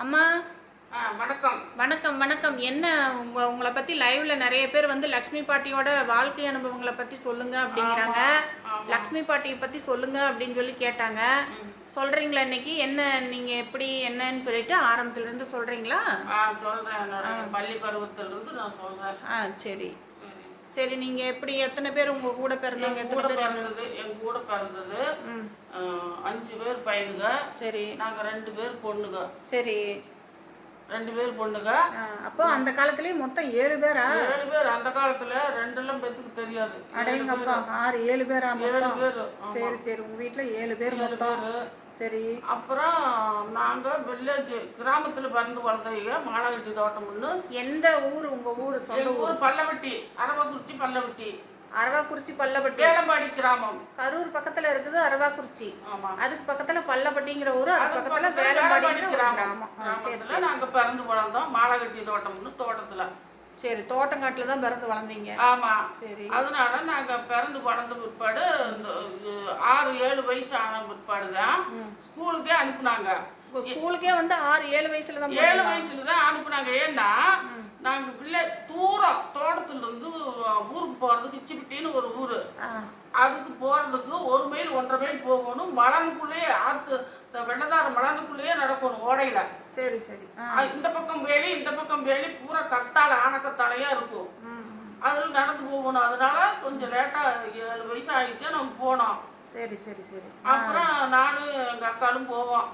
அம்மா? வணக்கம். வணக்கம் வணக்கம். என்ன உங்க உங்களை பத்தி லைவ்ல நிறைய பேர் வந்து லக்ஷ்மி பாட்டியோட வாழ்க்கை அனுபவங்களை பத்தி சொல்லுங்க அப்படிங்கிறாங்க. லக்ஷ்மி பாட்டியை பத்தி சொல்லுங்க அப்படின்னு சொல்லி கேட்டாங்க. சொல்றீங்களா இன்னைக்கு? என்ன நீங்க எப்படி என்னன்னு சொல்லிட்டு ஆரம்பத்துல இருந்து சொல்றீங்களா நான் பள்ளி பருவத்திலிருந்து நான் சொல்கிறேன் ஆ சரி. சரி. நீங்க எப்படி எத்தனை பேர் உங்க கூட பிறந்தவங்க எத்தனை பேர் என் கூட பிறந்தது அஞ்சு பேர் பையனுங்க. சரி. நாங்கள் ரெண்டு பேர் பொண்ணுங்க. சரி. ரெண்டு பேர் பொண்ணுங்க. அப்போ அந்த காலத்துலயே மொத்தம் ஏழு பேரா? ஏழு பேர். அந்த காலத்துல ரெண்டெல்லாம் பெத்துக்கு தெரியாது. அடேங்கப்பா ஆறு ஏழு பேரா ஏழு பேர். சரி சரி. உங்க வீட்ல ஏழு பேர் மொத்தம். சரி. அப்புறம் நாங்க வில்லேஜ் கிராமத்துல பிறந்து வளர்ந்தவங்க மாலாகட்டி தோட்டம்னு எந்த ஊர் உங்க ஊர்? சொந்த ஊர். பல்லவட்டி அரவக்குறிச்சி பல்லவட்டி. அரவாக்குறிச்சி பல்லப்பட்டி வேலம்பாடி கிராமம். கரூர் பக்கத்துல இருக்குது அரவாக்குறிச்சி ஆமா. அதுக்கு பக்கத்துல பல்லப்பட்டிங்கிற ஊர் அது பக்கத்துல ஒரு கிராமம். சரி நாங்க பிறந்து வளர்ந்தோம். மாலாகட்டி தோட்டம்னு தோட்டத்துல. சரி தோட்டங்காட்டுல தான் பிறந்து வளர்ந்தீங்க. ஆமா. சரி. அதனால நாங்க பிறந்து வளர்ந்த பிற்பாடு இந்த ஆறு ஏழு வயசு ஆன பிற்பாடு தான் ஸ்கூலுக்கே அனுப்புனாங்க. ஸ்கூலுக்கே வந்து ஆறு ஏழு வயசுல தான் ஏழு வயசுல தான் அனுப்புனாங்க. ஏன்னா நாங்க பிள்ளை தூரம் தோட்டத்துல இருந்து ஊருக்கு போறதுக்கு இச்சிப்பிட்டின்னு ஒரு ஊரு. அதுக்கு போறதுக்கு ஒரு மைல் ஒன்றரை மைல் போகணும். மலனுக்குள்ளேயே ஆத்து வெள்ளதார மலனுக்குள்ளேயே நடக்கணும் ஓடையில. சரி சரி. இந்த பக்கம் வேலி இந்த பக்கம் வேலி பூரா கத்தாழை ஆனக்கத்தாழையா இருக்கும். அதில் நடந்து போகணும். அதனால கொஞ்சம் லேட்டா ஏழு வயசு ஆகிட்டு நம்ம போனோம். சரி சரி சரி. அப்புறம் நானும் எங்க அக்காலும் போவோம்.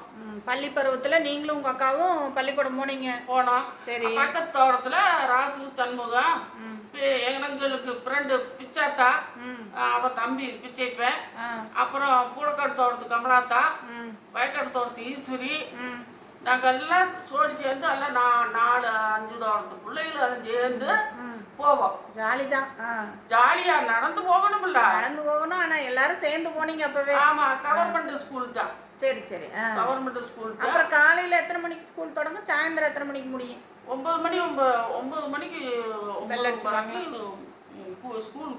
பள்ளி பருவத்துல நீங்களும் உங்க அக்காவும் பள்ளிக்கூடம் போனீங்க. போனோம். சரி. பக்கத்து தோட்டத்துல ராசு சண்முகம் எங்களுக்கு ஃப்ரெண்டு பிச்சாத்தா அவ தம்பி பிச்சைப்பேன் அப்புறம் பூலக்காடு தோட்டத்து கமலாத்தா வயக்காடு தோட்டத்து ஈஸ்வரி. நாங்கள் எல்லாம் சோடி சேர்ந்து எல்லாம் நான் நாலு அஞ்சு தோட்டத்து பிள்ளைகள் எல்லாம் சேர்ந்து போவோம். ஜாலி தான் ஜாலியா நடந்து போகணும்ல. நடந்து போகணும் ஆனா எல்லாரும் சேர்ந்து போனீங்க அப்பவே. ஆமா கவர்மெண்ட் ஸ்கூல் தான். சரி சரி. கவர்மெண்ட் ஸ்கூல் அப்புறம் காலையில எத்தனை மணிக்கு ஸ்கூல் தொடங்கும்? சாயந்தரம் எத்தனை மணிக்கு முடியும்? ஒன்பது மணி ஒன்பது ஒன்பது மணிக்கு ஸ்கூல்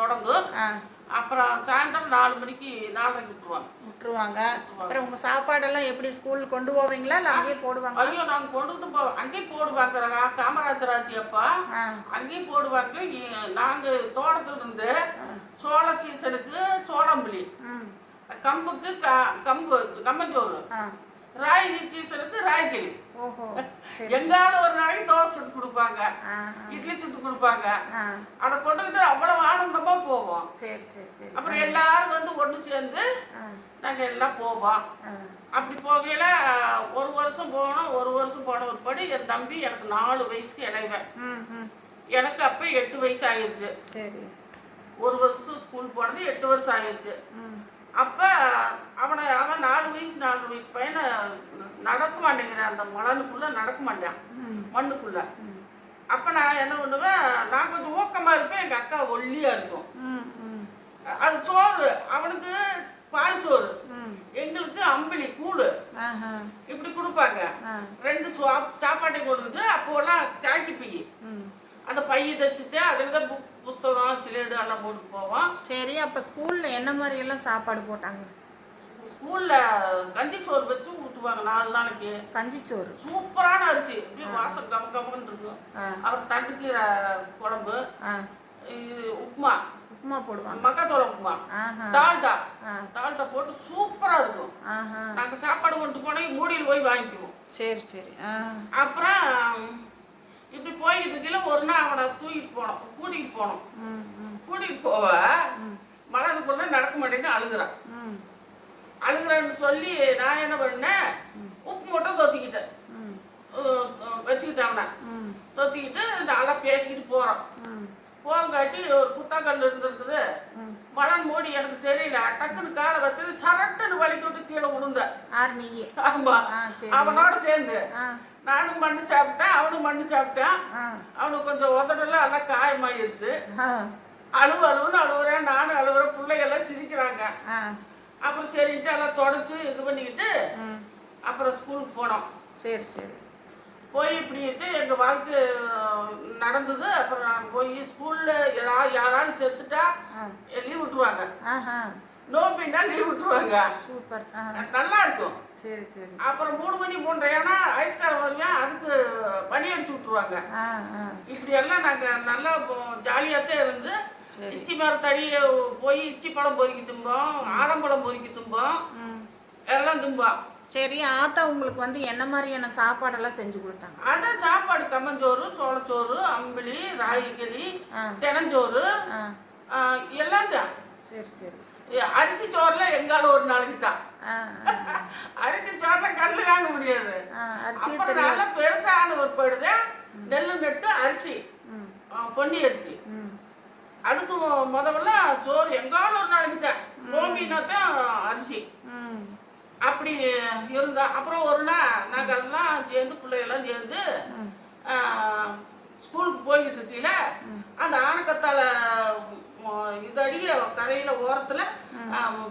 தொடங்கும். ஆ. அப்புறம் சாயந்தரம் நாலு மணிக்கு நாலரைக்கு விட்டுருவாங்க. விட்டுருவாங்க. அப்புறம் உங்க சாப்பாடெல்லாம் எப்படி ஸ்கூல் கொண்டு போவீங்களா? இல்லை அங்கேயே போடுவாங்க ஐயோ நாங்கள் கொண்டுட்டு போவோம் அங்கேயும் போடுவாங்க காமராஜர் ஆட்சி அப்பா. அங்கேயும் போடுவாங்க. இ- நாங்க தோட்டத்துல இருந்து சோள சீசனுக்கு சோளம்புளி கம்புக்கு க- கம்பு கம்பஞ்சோறு ராகி சீசனுக்கு ராய்களி எங்காலும் ஒரு நாளைக்கு தோசை சுட்டு கொடுப்பாங்க. இட்லி சுட்டு கொடுப்பாங்க. அதை கொண்டுக்கிட்டு அவ்வளவு ஆனந்தமா போவோம். சரி சரி சரி. அப்புறம் எல்லாரும் வந்து ஒன்று சேர்ந்து நாங்க எல்லாம் போவோம். அப்படி போகையில ஒரு வருஷம் போனோம் ஒரு வருஷம் போன ஒரு படி என் தம்பி எனக்கு நாலு வயசுக்கு இளைவன் எனக்கு அப்ப எட்டு வயசு ஆயிடுச்சு ஒரு வருஷம் ஸ்கூல் போனது எட்டு வருஷம் ஆயிடுச்சு அப்ப அவனை அவன் நாலு வயசு நாலு வயசு பையனை நடக்க மாட்டேங்கிறான் அந்த மலனுக்குள்ள நடக்க மாட்டான். மண்ணுக்குள்ள. அப்ப நான் என்ன பண்ணுவேன்? நான் கொஞ்சம் ஊக்கமா இருப்பேன் எங்க அக்கா ஒல்லியா இருக்கும். அது சோறு. அவனுக்கு பால் சோறு. எங்களுக்கு அம்பிளி கூழு. ஆஹா. இப்படி கொடுப்பாங்க. ரெண்டு சாப்பாட்டை கொடுக்குது. அப்போலாம் காக்கி பை அந்த பையை தைச்சிட்டு அதில் தான் புக் புஸ்தகம் சிலேடு எல்லாம் போட்டு போவோம். சரி அப்போ ஸ்கூல்ல என்ன மாதிரி எல்லாம் சாப்பாடு போட்டாங்க? ஸ்கூல்ல கஞ்சி சோறு வச்சு ஊற்றுவாங்க நாலு நாளைக்கு. கஞ்சிச்சோறு சூப்பரான அரிசி. அப்படியே வாசம் கம கமன்னு இருக்கும். அப்புறம் தண்டுக்கீரை குழம்பு. இது உப்புமா. உப்புமா போடுவாங்க. மக்காச்சோள உப்புமா. டால்டா. டால்டா போட்டு சூப்பரா இருக்கும். நாங்க சாப்பாடு கொண்டு போனால் மூடியில் போய் வாங்கிக்குவோம். சரி சரி. அப்புறம் இப்படி போய்கிட்டு இருக்கையில ஒரு நாள் அவனை தூக்கிட்டு போனோம். கூட்டிகிட்டு போனோம். கூட்டிகிட்டு போவ. மலருக்குள்ள நடக்க மாட்டேன்னு அழுகுறான் அழுகுறான்னு சொல்லி நான் என்ன பண்ணேன்? உப்பு மட்டும் தொத்திக்கிட்டேன். ம். தொத்திக்கிட்டு நல்லா பேசிக்கிட்டு போகிறோம் ம். போங்காட்டி ஒரு குத்தாக்கல் இருந்திருக்குது மலன் மூடி எனக்கு தெரியல. டக்குன்னு காலை வச்சது சரட்டுன்னு வலிக்கு விட்டு கீழே விழுந்தேன் ஆமா. அவனோட சேர்ந்து. நானும் மண்ணு சாப்பிட்டேன் அவனும் மண்ணு சாப்பிட்டான். அவனுக்கு கொஞ்சம் உதடெல்லாம் நல்லா காயமாயிருச்சு. அழுவு அழுவுன்னு அழுவுறேன். நானும் அழுவுறேன். பிள்ளைகள்லாம் சிரிக்கிறாங்க. அப்புறம் சரின்ட்டு எல்லாம் தொடச்சி இது பண்ணிக்கிட்டு அப்புறம் ஸ்கூலுக்கு போனோம். சரி சரி. போய் இப்படிட்டு எங்கள் வாழ்க்கை நடந்தது. அப்புறம் நான் போய் ஸ்கூலில் ஏதாவது யாராலும் செத்துட்டா லீவ் விட்டுருவாங்க. நோம்பின்னா லீவ் விட்டுருவாங்க. சூப்பர். நல்லா இருக்கும். சரி சரி. அப்புறம் மூணு மணி மூன்றரை ஏன்னா ஐஸ்கார அடிச்சு விட்டுருவாங்க. ஆ ஆ. இப்படி எல்லாம் நாங்க நல்லா ஜாலியாத்தான் இருந்து இச்சி மரத்தடி போய் இச்சி பழம் பொறுக்கி தும்போம் ஆலம்பழம் பொறுக்கி தும்போம் எல்லாம் தும்போம் சரி ஆத்தா உங்களுக்கு வந்து என்ன மாதிரியான சாப்பாடெல்லாம் செஞ்சு கொடுத்தாங்க? அதான் சாப்பாடு கம்மஞ்சோறு சோளச்சோறு அம்பிளி ராகிகளி. தெனஞ்சோறு எல்லாம் தான் சரி சரி. அரிசி சோறுல எங்கால ஒரு நாளைக்கு தான். அரிசி சோறுல கல்லு வாங்க முடியாது. அரிசி அப்புறம் நல்லா பெருசான ஒரு படுத நெல்லு நட்டு அரிசி பொன்னி அரிசி. அதுக்கு முதல்ல சோறு எங்காலும் ஒரு நாளைக்கு தான் நோம்பினா தான் அரிசி. அப்படி இருந்தா அப்புறம் ஒரு நாள் நாங்கெல்லாம் சேர்ந்து பிள்ளைகள்லாம் சேர்ந்து ஸ்கூலுக்கு போய்கிட்டு இருக்கையில அந்த ஆனக்கத்தால இதடிய கரையில ஓரத்துல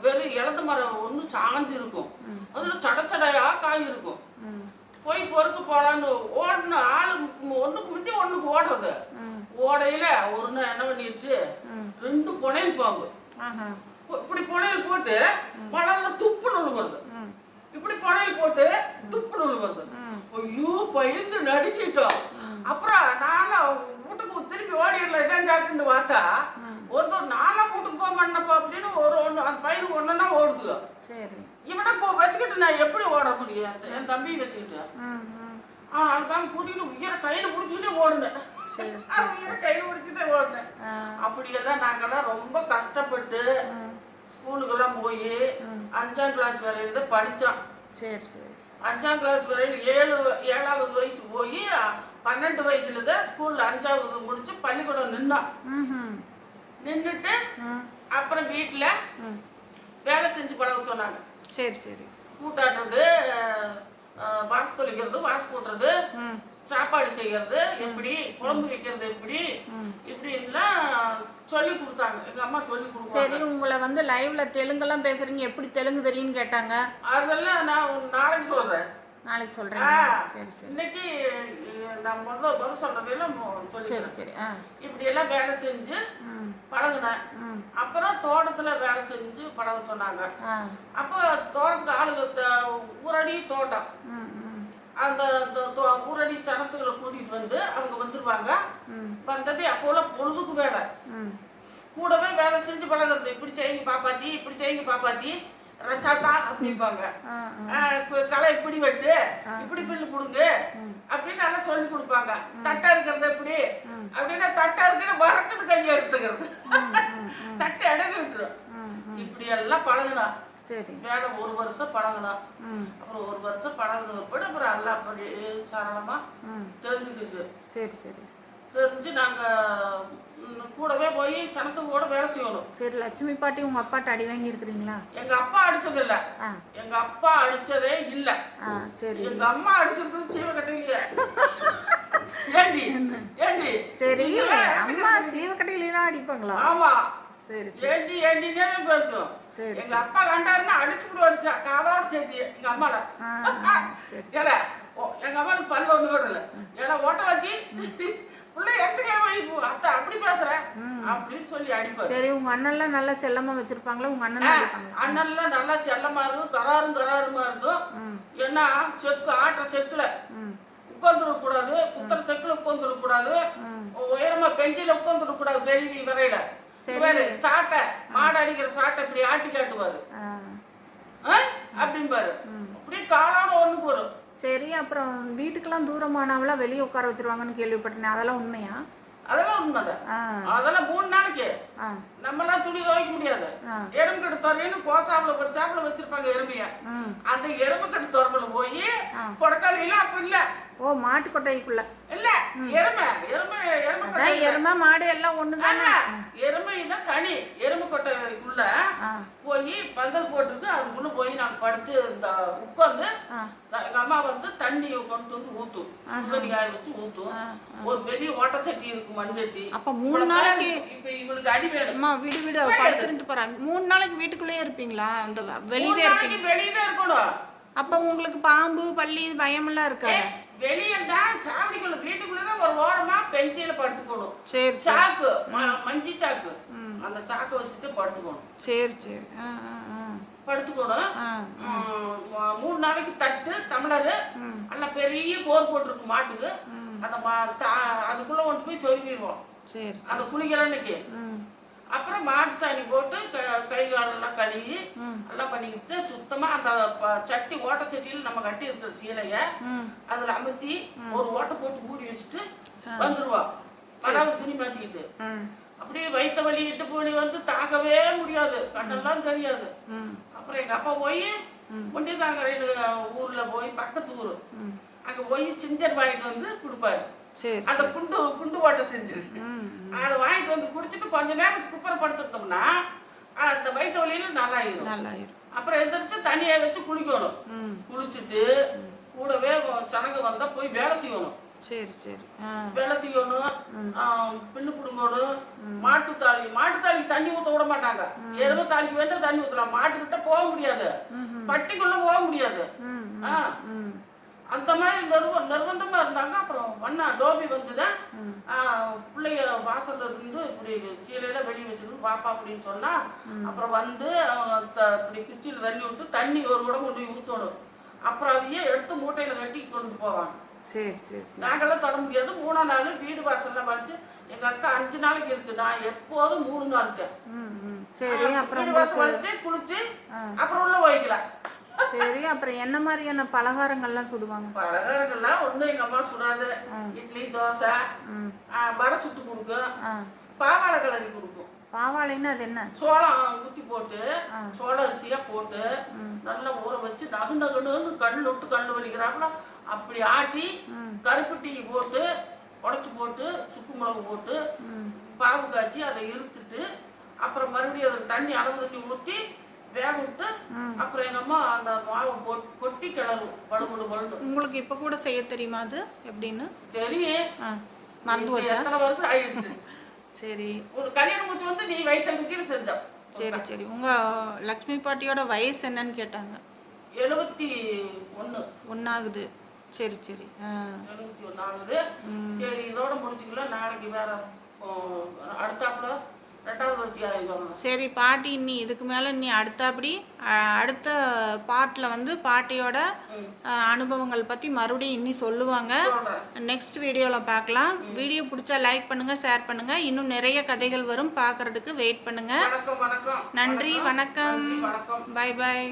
வெறும் இளந்த மரம் ஒன்று சாஞ்சு இருக்கும் அதுல சடச்சடையா காய் இருக்கும் போய் பொறுக்கு போலான்னு ஓடணும் ஆளு ஒண்ணுக்கு முந்தி ஒண்ணுக்கு ஓடுறது. ஓடையில ஒரு நாள் என்ன பண்ணிருச்சு. ரெண்டு புனையல் பாம்பு. இப்படி புனையல் போட்டு மணல்ல துப்பு நூல் வருது. இப்படி புனையல் போட்டு துப்பு நூல் வருது. ஐயோ பயந்து நடுக்கிட்டோம் அப்புறம் நானும் வீட்டுக்கு திரும்பி ஓடிடல இதான் சாக்குன்னு பார்த்தா ஒருத்தர் நானா வீட்டுக்கு போக மாட்டேனப்பா அப்படின்னு ஒரு ஒன்று அந்த பையனுக்கு ஒன்றுனா ஓடுதுங்க. சரி. இவனை இப்போ வச்சுக்கிட்டு நான் எப்படி ஓட முடியும்? என் தம்பியை வச்சுக்கிட்டு. அவன் அதுக்காக கூட்டிட்டு உயிரை கையில பிடிச்சிக்கிட்டே ஓடுனேன். கையில பிடிச்சிட்டே ஓடுனேன். அப்படியெல்லாம் நாங்கெல்லாம் ரொம்ப கஷ்டப்பட்டு ஸ்கூலுக்கெல்லாம் போய் அஞ்சாம் கிளாஸ் வரையில தான் படித்தோம் சரி சரி. அஞ்சாம் கிளாஸ் வரையில ஏழு ஏழாவது வயசு போய் பன்னெண்டு வயசுல தான் ஸ்கூல்ல அஞ்சாவது முடிச்சு பள்ளிக்கூடம் நின்னோம் ம் நின்றுட்டு அப்புறம் வீட்டில் வேலை செஞ்சு பழக சொன்னாங்க. சரி சரி. கூட்டாட்டுறது வாசு தொளிக்கிறது வாசு கூட்டுறது சாப்பாடு செய்யறது எப்படி குழம்பு வைக்கிறது எப்படி இப்படின்லாம் சொல்லி கொடுத்தாங்க. எங்க அம்மா சொல்லி கொடுத்தாங்க சரி உங்களை வந்து லைவ்ல தெலுங்கெல்லாம் பேசுறீங்க எப்படி தெலுங்கு தெரியும்னு கேட்டாங்க. அதெல்லாம் நான் நாளைக்கு சொல்றேன். நாளைக்கு ஆ, சொல்றேன் சரி சரி. இன்னைக்கு நான் முதல்ல பதில் சொல்றதெல்லாம் சரி சரி. ஆ. இப்படி எல்லாம் வேலை செஞ்சு பழகுனேன். அப்புறம் தோட்டத்துல வேலை செஞ்சு பழக சொன்னாங்க. அப்போ தோட்டத்துக்கு ஆளுங்க ஊரடி தோட்டம். அந்த ஊரடி சனத்துகளை கூட்டிட்டு வந்து அவங்க வந்துருவாங்க. ம். வந்தது அப்போலாம் பொழுதுக்கு வேலை. கூடவே வேலை செஞ்சு பழகுறது. இப்படி செய்யுங்க பாப்பாத்தி இப்படி செய்யுங்க பாப்பாத்தி. ரச்சாத்தா அப்படிம்பாங்க. களை இப்படி வெட்டு இப்படி பில்லு கொடுங்க அப்படின்னு நல்லா சொல்லி கொடுப்பாங்க. தட்டை இருக்கிறது எப்படி? அப்படின்னா தட்டை இருக்குன்னு வரக்குது கையை எடுத்துக்கிறது. தட்டை இடகு விட்டுரும். இப்படி எல்லாம் பழகுனா. சரி. வேலை ஒரு வருஷம் பழகுனா. ம். அப்புறம் ஒரு வருஷம் பழகுனது பிறகு அப்புறம் எல்லாம் அப்படி சரளமா தெரிஞ்சுக்கிச்சு. சரி சரி. தெரிஞ்சு நாங்க ம், கூடவே போய் சனத்துக்கு கூட வேலை செய்யணும். சரி லட்சுமி பாட்டி உங்க அப்பாட்ட அடி வாங்கி இருக்கிறீங்களா எங்க அப்பா அடிச்சது இல்ல எங்க அப்பா அடிச்சதே இல்ல. சரி. எங்க அம்மா அடிச்சிருக்கிறது சீவக்கட்டையில ஏண்டி? ஏண்டி? சரி அம்மா சீவக்கட்டையிலாம் அடிப்பாங்களா? ஆமா. சரி ஏண்டி ஏண்டினே பேசும் சரி எங்க அப்பா கண்டாருன்னா அடிச்சு விடுவாரு காதோட சேர்த்து எங்க அம்மால. சரி. எங்க அம்மாவுக்கு பல்லு ஒண்ணு கூட இல்ல ஏன்னா ஓட்ட வச்சு. சரி உங்க அண்ணன்லாம் நல்லா செல்லமா வச்சிருப்பாங்களா? உங்க அண்ணன் அண்ணன்லாம் நல்லா செல்லமா இருக்கும் கராரும் கராருமா இருக்கும் ம். ஏன்னா செக்கு ஆட்டுற செக்குல ம். உட்காந்துட கூடாது குத்துற செக்குல உட்காந்துட கூடாது உயரமா பெஞ்சில உட்காந்துட கூடாது பெரிய வரையில. சாட்டை மாடு அடிக்கிற சாட்டை இப்படி ஆட்டி காட்டுவாரு? அப்படிம்பாரு. அப்படியே காலாட ஒண்ணுக்கு வரும். சரி அப்புறம் வீட்டுக்கெல்லாம் தூரமானவளா வெளியே உட்கார வச்சிருவாங்கன்னு கேள்விப்பட்டேன் அதெல்லாம் உண்மையா? அதெல்லாம் உண்மைதான். அதெல்லாம் மூணு நாளைக்கு. நம்மளாம் துணி துவைக்க முடியாது. எறும்பு கட்டு துறையின்னு கோசாப்புல வச்சாப்புல வச்சிருப்பாங்க எருமைய அந்த எறும்பு கட்டு துறப்புல போய் கொடக்காலியில அப்ப இல்ல ஓ மாட்டு கொட்டைக்குள்ள எருமை எருமை எருமை கொட்டை எருமை. மாடு எல்லாம் ஒன்று தானே எருமைன்னா தனி எருமை கொட்டைக்குள்ள ஆ. போய் பந்தல் போட்டுருக்கு அதுக்குள்ள போய் நாங்க படுத்து இந்த உட்காந்து எங்க அம்மா வந்து தண்ணி கொண்டு வந்து ஊத்தும். சுடுதண்ணி காய வச்சு ஊத்தும். ஒரு பெரிய ஓட்டச்சட்டி இருக்கு மண் சட்டி அப்போ மூணு நாளைக்கு இப்ப இவளுக்கு அடி வேணும். விடு விடு படுத்துட்டு போறாங்க மூணு நாளைக்கு வீட்டுக்குள்ளேயே இருப்பீங்களா? அந்த வெளியவே மூணு இருப்பீங்க. வெளியே தான் இருக்கணும். அப்போ உங்களுக்கு பாம்பு பள்ளி பயமெல்லாம் இருக்காது? வெளியே தான் சாவடிக்குள்ள வீட்டுக்குள்ளதான் ஒரு ஓரமா பெஞ்சில படுத்துக்கணும். சரி சாக்கு மஞ்சி சாக்கு. அந்த சாக்கை வச்சுட்டு படுத்துக்கணும். சரி சரி. படுத்துக்கணும். மூணு நாளைக்கு தட்டு டம்ளரு நல்லா பெரிய போர் போட்டிருக்கு மாட்டுக்கு. அந்த அதுக்குள்ள கொண்டு போய் சொருவிடுவோம் சரி அந்த குளிக்கிற அன்னைக்கு அப்புறம் மாட்டு சாணி போட்டு க- காலெல்லாம் கழுவி. எல்லாம் பண்ணிக்கிட்டு சுத்தமா அந்த சட்டி ஓட்ட சட்டியில் நம்ம கட்டி இருக்கிற சீலைய அதுல அமுத்தி ஒரு ஓட்டை போட்டு மூடி வச்சுட்டு வந்துருவோம் அதாவது துணி மாத்திக்கிட்டு. அப்படியே வயித்த வலி இட்டு போனி வந்து தாங்கவே முடியாது. கண்ணெல்லாம் தெரியாது. அப்புறம் எங்க அப்பா போய் முண்டிதாங்கரையில் ஊர்ல போய் பக்கத்து ஊர். அங்க போய் சிஞ்சர் வாங்கிட்டு வந்து கொடுப்பாரு. அந்த குண்டு குண்டு ஓட்டை செஞ்சு. அதை வாங்கிட்டு வந்து குடிச்சிட்டு கொஞ்ச நேரம் குப்பரை படுத்துட்டோம்னா அந்த வயிற்று வலியில நல்லாயிரும். நல்லாயிரும். அப்புறம் எந்திரிச்சு தண்ணியை வச்சு குளிக்கணும். குளிச்சுட்டு கூடவே சனங்க வந்தா போய் வேலை செய்யணும். சரி சரி. வேலை செய்யணும். பில்லு பிடுங்கணும். மாட்டுத்தாளி மாட்டுத்தாளி தண்ணி ஊத்த விட மாட்டாங்க. எருமை தாளிக்கு வேண்டாம் தண்ணி ஊத்தலாம். மாட்டுக்கிட்ட போக முடியாது. பட்டிக்குள்ள போக முடியாது. ஆ. அந்த மாதிரி நிர்வ நிர்பந்தமா இருந்தாங்க. அப்புறம் வண்ணா டோபி வந்துதான் பிள்ளைய வாசல்ல இருந்து இப்படி சீலையில வெளியே வச்சிருந்து பாப்பா அப்படின்னு சொன்னா அப்புறம் வந்து இப்படி குச்சியில தண்ணி விட்டு தண்ணி ஒரு குடம் கொண்டு போய் ஊத்தணும். அப்புறம் அவையே எடுத்து மூட்டையில கட்டி கொண்டு போவாங்க. சரி சரி நாங்கெல்லாம் தொட முடியாது. மூணாம் நாள் வீடு வாசல்ல வச்சு எங்க அக்கா அஞ்சு நாளைக்கு இருக்கு. நான் எப்போதும் மூணு நாள் தான் ம் ம். சரி அப்புறம் வீடு வாசல் வச்சு குளிச்சு அப்புறம் உள்ள போய்க்கலாம் சரி அப்புறம் என்ன மாதிரியான பலகாரங்கள்லாம் சுடுவாங்க? பலகாரங்கள்லாம் ஒன்றும் எங்க அம்மா சுடாது. இட்லி தோசை வடை சுட்டு கொடுக்கும். பாவாடை கிளறி கொடுக்கும். பாவாழைன்னா அது என்ன? சோளம் ஊற்றி போட்டு சோள அரிசியா போட்டு நல்லா ஊற வச்சு நகு நகுன்னு கண்ணு விட்டு கண்ணு வலிக்கிறாப்புல அப்படி ஆட்டி கருப்பு டீ போட்டு உடச்சி போட்டு சுக்கு மிளகு போட்டு பாவு காய்ச்சி அதை இருத்துட்டு அப்புறம் மறுபடியும் அதில் தண்ணி அளவு தண்ணி ஊற்றி விட்டு அப்புறம் எங்கள் அம்மா அந்த மாவை கொட்டி கிளறும் பழுபடு பழுது உங்களுக்கு இப்போ கூட செய்ய தெரியுமா அது? எப்படின்னு? தெரியும் ஆ மறந்து போச்சா? எத்தனை வருஷம் ஆயிடுச்சு. சரி. ஒரு கல்யாணம் முடிச்சு வந்து நீ வயிற்றுல கீழே செஞ்சோம் சரி சரி. உங்கள் லக்ஷ்மி பாட்டியோட வயசு என்னன்னு கேட்டாங்க. எழுபத்தி ஒன்று ஒன்றாகுது சரி சரி. எழுபத்தி ஒன்று ஆகுது. சரி இதோட முடிச்சுக்கலாம் நாளைக்கு வேற அடுத்தாப்புல சரி பாட்டி இன்னி இதுக்கு மேலே நீ அடுத்தபடி அடுத்த பார்ட்டில் வந்து பாட்டியோட அனுபவங்கள் பற்றி மறுபடியும் இன்னி சொல்லுவாங்க. நெக்ஸ்ட் வீடியோவில் பார்க்கலாம் வீடியோ பிடிச்சா லைக் பண்ணுங்கள் ஷேர் பண்ணுங்கள் இன்னும் நிறைய கதைகள் வரும். பார்க்கறதுக்கு வெயிட் பண்ணுங்கள் நன்றி வணக்கம். பாய் பாய்